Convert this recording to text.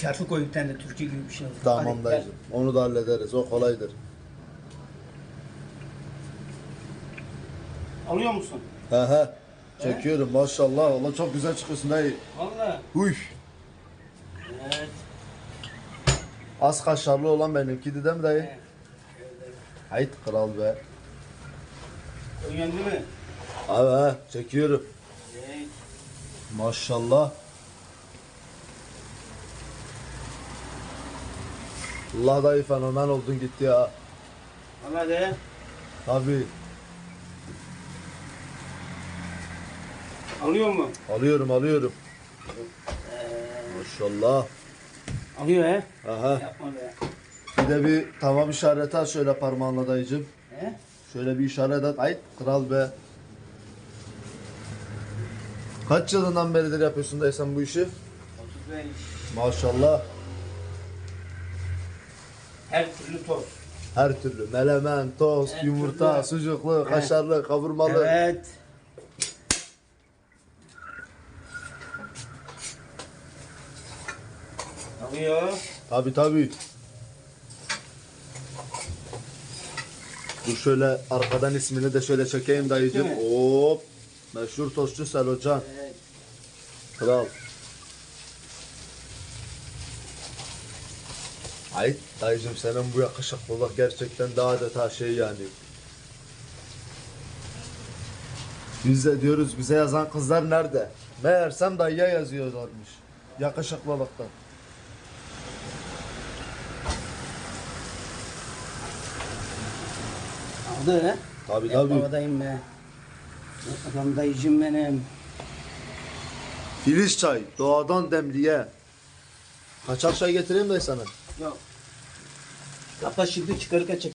Şarkı koy bir tane de Türkiye gibi bir şey olsun. Tamam Hadi, dayıcım. Onu da hallederiz. O kolaydır. Alıyor musun? He he. Çekiyorum maşallah. Allah çok güzel çıkıyorsun dayı. Valla. Huy. Evet. Az kaşarlı olan benimkiydi değil mi dayı? evet. Hayt kral be. Uyandı mı? Abi he çekiyorum. Evet. Maşallah. Allah dayı fenomen oldun gitti ya. Valla de. Tabi Alıyor mu? alıyorum alıyorum. Maşallah. Alıyor he. Aha. Yapma be. Bir de bir tamam işareti at şöyle parmağınla dayıcım. He? Şöyle bir işaret at. Ay kral be. Kaç yılından beridir yapıyorsun dayı sen bu işi? 35. Maşallah. Her türlü toz. Her türlü melemen, tost, Her yumurta, türlü. sucuklu, Evet. kaşarlı, kavurmalı. Evet. Alıyor. Tabi tabi. Dur şöyle arkadan ismini de şöyle çekeyim dayıcım. Değil Hop. Meşhur tostçu Selocan. Evet. Kral. Ay dayıcım senin bu yakışıklılık gerçekten daha adeta şey yani. Biz de diyoruz bize yazan kızlar nerede? Meğersem dayıya yazıyorlarmış. Yakışıklılıktan. Aldı he. Tabi tabi. Babadayım be. Adam dayıcım benim. Filiz çay doğadan demliye. Kaçak çay getireyim de sana. Yok. Kapa şimdi çıkarırken çek.